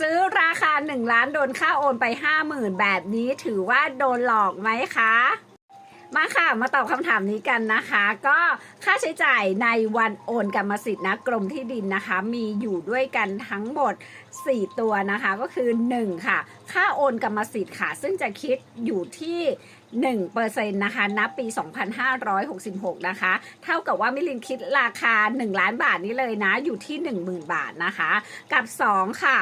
ซื้อราคา 1 ล้านโดนค่าโอนไป 50,000 แบบนี้ถือว่าโดนหลอกไหมคะ มาค่ะ มาตอบคำถามนี้กันนะคะ ก็ค่าใช้จ่ายในวันโอนกรรมสิทธิ์นะกรมที่ดินนะคะ มีอยู่ด้วยกันทั้งหมด 4 ตัวนะคะก็คือ 1 ค่ะ ค่าโอนกรรมสิทธิ์ค่ะ ซึ่งจะคิดอยู่ที่ 1%นะคะนับปี 2566 นะคะ เท่ากับว่ามิลินคิดราคา 1 ล้านบาทนี้เลยนะ อยู่ที่ 10,000 บาทนะคะ กับ 2 ค่ะ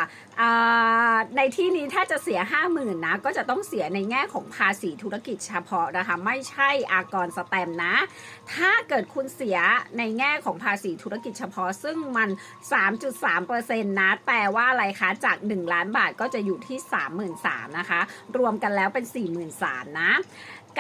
ในที่นี้ถ้าจะเสีย 50,000นะ ก็จะต้องเสียในแง่ของภาษีธุรกิจเฉพาะนะคะ ไม่ใช่อากรสแตมนะ ถ้าเกิดคุณเสียในแง่ของภาษีธุรกิจเฉพาะ ซึ่งมัน 3.3%นะแปลว่าอะไรคะ จาก 1 ล้านบาทก็จะอยู่ที่ 33,000นะคะ รวมกันแล้วเป็น 43,000นะ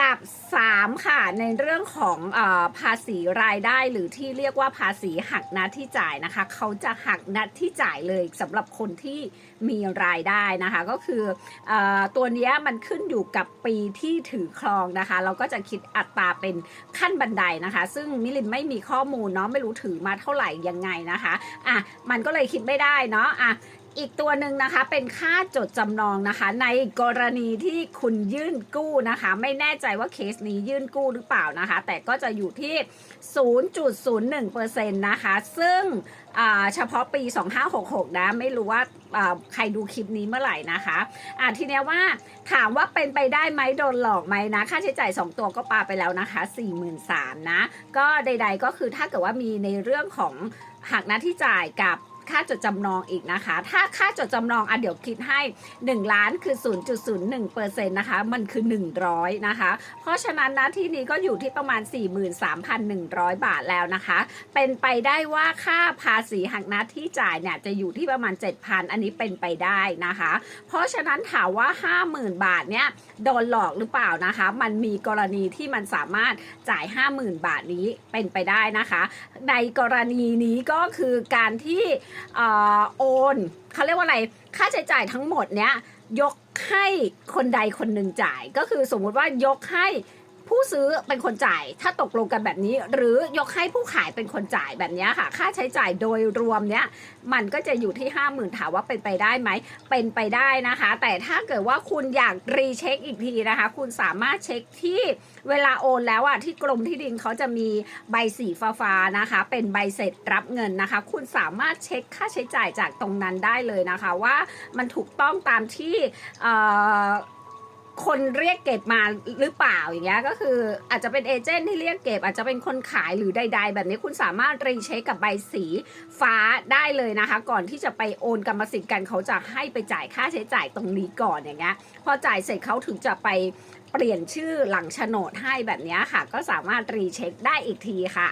กับ 3 ค่ะในเรื่องของอภาษีรายได้หรือที่เรียกว่าภาษีหักนัดที่จ่ายนะคะ เขาจะหักนัดที่จ่ายเลยสำหรับคนที่มีรายได้นะคะ ก็คืออตัวนี้มันขึ้นอยู่กับปีที่ถือครองนะคะ เราก็จะคิดอัตราเป็นขั้นบันไดนะคะ ซึ่งมิลินไม่มีข้อมูลเนาะไม่รู้ถือมาเท่าไหร่ยังไงนะคะอะมันก็เลยคิดไม่ได้เนาะอะ อีกตัวหนึ่งนะคะเป็นค่าจดจำนองนะคะ ในกรณีที่คุณยื่นกู้นะคะ ไม่แน่ใจว่าเคสนี้ยื่นกู้หรือเปล่านะคะ แต่ก็จะอยู่ที่ 0.01%นะคะ ซึ่งเฉพาะปี 2566 นะ ไม่รู้ว่าใครดูคลิปนี้เมื่อไหร่นะคะอ่าทีนี้ว่าถามว่าเป็นไปได้ไหมโดนหลอกไหมนะ ค่าใช้จ่าย 2 ตัวก็ปาไปแล้วนะคะ 43,000นะ ก็ใด ๆ ก็คือถ้าเกิดว่ามีในเรื่องของหักหน้าที่จ่ายกับ ค่าจดจำนองอีกนะคะ ถ้าค่าจดจำนองอะเดี๋ยวคิดให้ 1 ล้านคือ 0.01%นะคะ มันคือ 100 นะคะ เพราะฉะนั้นนะที่นี้ก็อยู่ที่ประมาณ 43,100 บาทแล้วนะคะ เป็นไปได้ว่าค่าภาษีหักน้าที่จ่ายเนี่ยจะอยู่ที่ประมาณ 7,000 อันนี้เป็นไปได้นะคะ เพราะฉะนั้นถามว่า 50,000 บาทเนี่ยโดนหลอกหรือเปล่านะคะ มันมีกรณีที่มันสามารถจ่าย 50,000 บาทนี้เป็นไปได้นะคะ ในกรณีนี้ก็คือการที่โอนเขาเรียกว่าอะไรค่าใช้จ่ายทั้งหมดเนี้ยยกให้คนใดคนหนึ่งจ่ายก็คือสมมุติว่ายกให้ ผู้ซื้อเป็นคนจ่าย ถ้าตกลงกันแบบนี้ หรือยกให้ผู้ขายเป็นคนจ่ายแบบนี้ค่ะ ค่าใช้จ่ายโดยรวมเนี้ยมันก็จะอยู่ที่ 5 0,000ถามว่าเป็นไปได้ไหม เป็นไปได้นะคะ แต่ถ้าเกิดว่าคุณอยากรีเช็คอีกทีนะคะ คุณสามารถเช็คที่เวลาโอนแล้วอะที่กรมที่ดินเขาจะมีใบสีฟ้าๆนะคะ เป็นใบเสร็จรับเงินนะคะ คุณสามารถเช็คค่าใช้จ่ายจากตรงนั้นได้เลยนะคะ ว่ามันถูกต้องตามที่ คนเรียกเก็บมาหรือเปล่าอย่างเงี้ยก็คืออาจจะเป็นเอเจนต์ที่เรียกเก็บ อาจจะเป็นคนขายหรือใด ๆ แบบนี้คุณสามารถรีเช็คกับใบสีฟ้าได้เลยนะคะ ก่อนที่จะไปโอนกรรมสิทธิ์กันเขาจะให้ไปจ่ายค่าใช้จ่ายตรงนี้ก่อนอย่างเงี้ยพอจ่ายเสร็จเขาถึงจะไปเปลี่ยนชื่อหลังโฉนดให้แบบนี้ค่ะ ก็สามารถรีเช็คได้อีกทีค่ะ